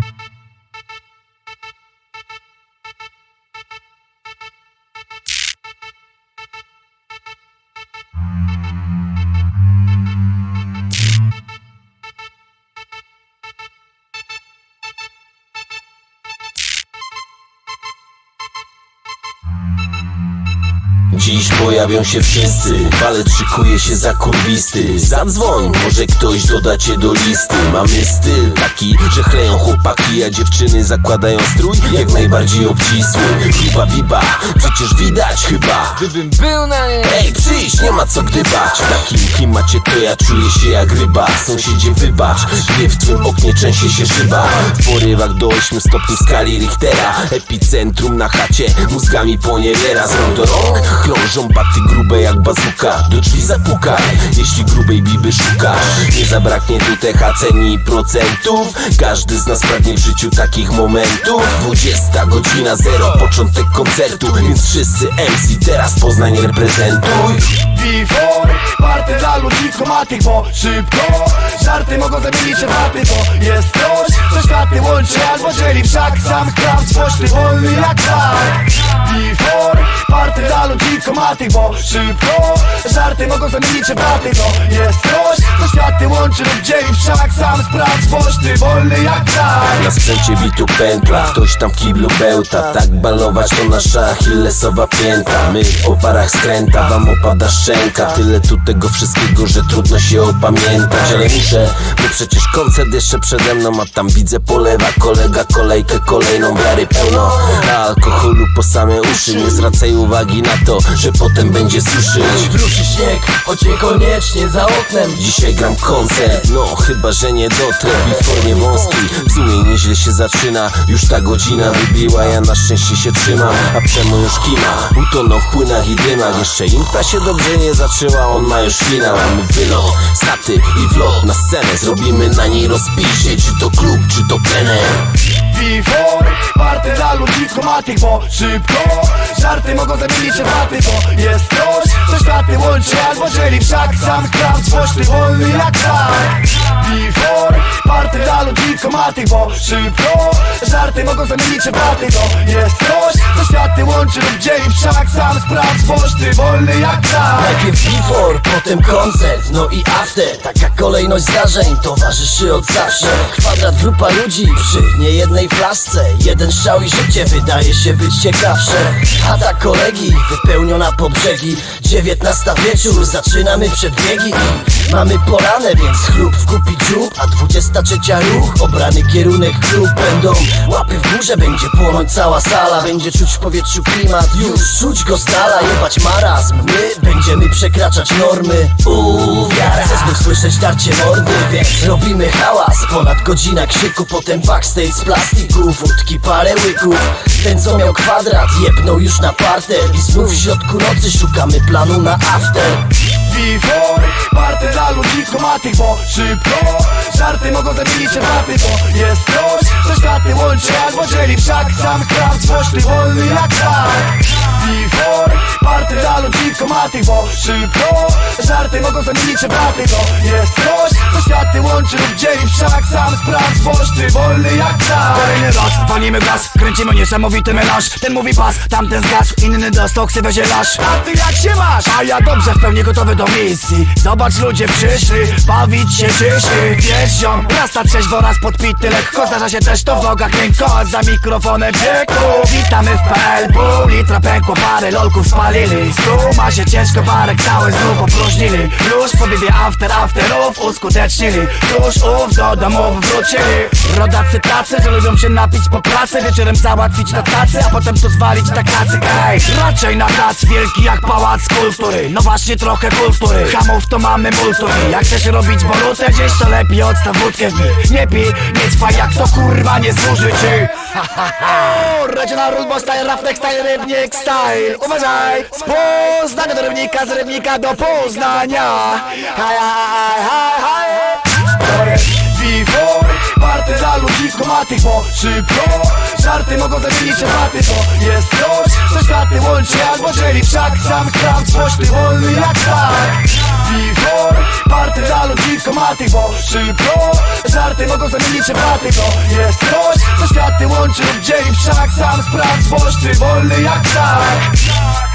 thank you Dziś pojawią się wszyscy, balet szykuje się za kurwisty. Zadzwoń, może ktoś doda cię do listy. Mamy styl taki, że chleją chłopaki A dziewczyny zakładają strój jak najbardziej obcisły. Gruba biba, przecież widać chyba. Gdybym był na nie Ej, przyjdź, nie ma co gdybać. W takim klimacie to ja czuję się jak ryba. Sąsiedzie wybacz, gdy w twym oknie trzęsie się szyba. W porywach do 8 stopni skali Richtera. Epicentrum na chacie, mózgami poniewiera Z rąk do rąk krążą baty grube jak bazuka. Do drzwi zapukaj, jeśli grubej biby szukasz. Nie zabraknie tu THC ni procentów. Każdy z nas pragnie w życiu takich momentów. 20 godzina zero, początek koncertu. Więc wszyscy MC teraz Poznań reprezentuj. Before Party dla ludzi kumatych, bo szybko Żarty mogą zamienić się w maty To jest coś, co światy łączy Albo dzieli wszak. Sam sprawdź Pośty wolny jak tak Before Party dla ludzi kumatych, bo szybko Żarty mogą zamienić się w maty To jest coś, co światy łączy Lub dzieli wszak. Sam sprawdź Pośty wolny jak tak Na sprzęcie bitu pętla, ktoś tam w kiblu bełta. Tak balować to nasza achillesowa pięta. My w oparach skręta, wam opada szczęka. Tyle tu tego wszystkiego, że trudno się opamiętać Ale muszę, przecież koncert jeszcze przede mną A tam widzę polewa kolega kolejkę kolejną Wiary pełno, a alkoholu po same uszy Nie zwracaj uwagi na to, że potem będzie suszyć Ruszy śnieg, choć niekoniecznie za oknem. Dzisiaj gram koncert, no chyba, że nie dotrę. W formie wąski, w sumie nieźle się zaczyna. Już ta godzina wybiła, ja na szczęście się trzymam. A przemo już kima, utonął w płynach i dymach. Jeszcze impa się dobrze nie zaczęła, on ma już finał. A my wylot, chaty i vlog na scenę Zrobimy na niej rozpisie, czy to klub, czy to plener Before Party dla ludzi kumatych, bo szybko Żarty mogą zamienić się w To jest coś, co światy łączy Albo dzieli wszak. Sam sprawdź Pośty wolny jak tak Before Party dla ludzi kumatych, bo szybko Żarty mogą zamienić się w To jest coś, dzieli wszak sam sprawdź Pośty wolny jak tak Najpierw before, potem koncert, no i after. Taka kolejność zdarzeń towarzyszy od zawsze Kwadrat grupa ludzi przy niejednej flaszce Jeden strzał i życie wydaje się być ciekawsze. Chata kolegi wypełniona po brzegi. Dziewiętnasta wieczór, zaczynamy przedbiegi Mamy poranę, więc chlub w kupi dziób. A dwudziesta trzecia ruch, obrany kierunek klub. Będą łapy w górze, będzie płonąć cała sala. Będzie czuć w powietrzu klimat, już czuć go stala. Jebać marazm, my będziemy przekraczać normy. Uwiara, chcę znów słyszeć tarcie mordy Więc robimy hałas, ponad godzina krzyku Potem backstage z plastiku, wódki parę łyków. Ten co miał kwadrat, jebnął już na parter I znów w środku nocy szukamy planu na after. Before Party dla ludzi kumatych, bo szybko Żarty mogą zamienić się maty To jest coś, co światy łączy Albo dzieli wszak sam Pośty wolny jak tak Before Party dla ludzi kumatych, bo szybko Żarty mogą zamienić się w maty To jest coś, co światy łączy Lub dzieli wszak sam sprawdź Pośty wolny jak tak Kolejny raz, palimy gaz, kręcimy niesamowity melanż Ten mówi pas, tamten zgasł, inny do stoksy wezie lasz A ty jak się masz? A ja dobrze, w pełni gotowy do misji. Zobacz ludzie przyszli, bawić się przyszli. Wiesz ziom, raz trzeźwo, raz podpity Lekko. Zdarza się też to w nogach miękko Za mikrofonem wieku Witamy w PL, pół litra pękło Parę lolków spalili. Stuma się ciężko, barek cały znów opróżnili Już po after afterów uskutecznili. Tuż ów do domów wrócili. Rodacy tacy, że lubią się napić po pracy. Wieczorem załatwić na tacy, a potem tu zwalić na kacy. Ej, raczej na tac wielki jak pałac kultury. No właśnie trochę kultury, hamów to mamy multum. Jak chcesz robić borutę gdzieś to lepiej odstaw wódkę w Nie pij, nie ćpaj jak to kurwa nie służy ci. Regional Rulbo Style, Raftek Style, Rybnik Style. Uważaj! Z Poznania do Rybnika, z Rybnika do Poznania. Haj, haj, haj, haj Before Party dla ludzi kumatych, bo szybko. Żarty mogą zamienić się maty To jest coś, co światy łączy Albo dzieli wszak sam sprawdź Pośty wolny jak tak. Before Party dla ludzi kumatych, bo szybko. Żarty mogą zamienić się maty To jest coś, łączy lub dzieli wszak Sam sprawdź, boś ty wolny jak ptak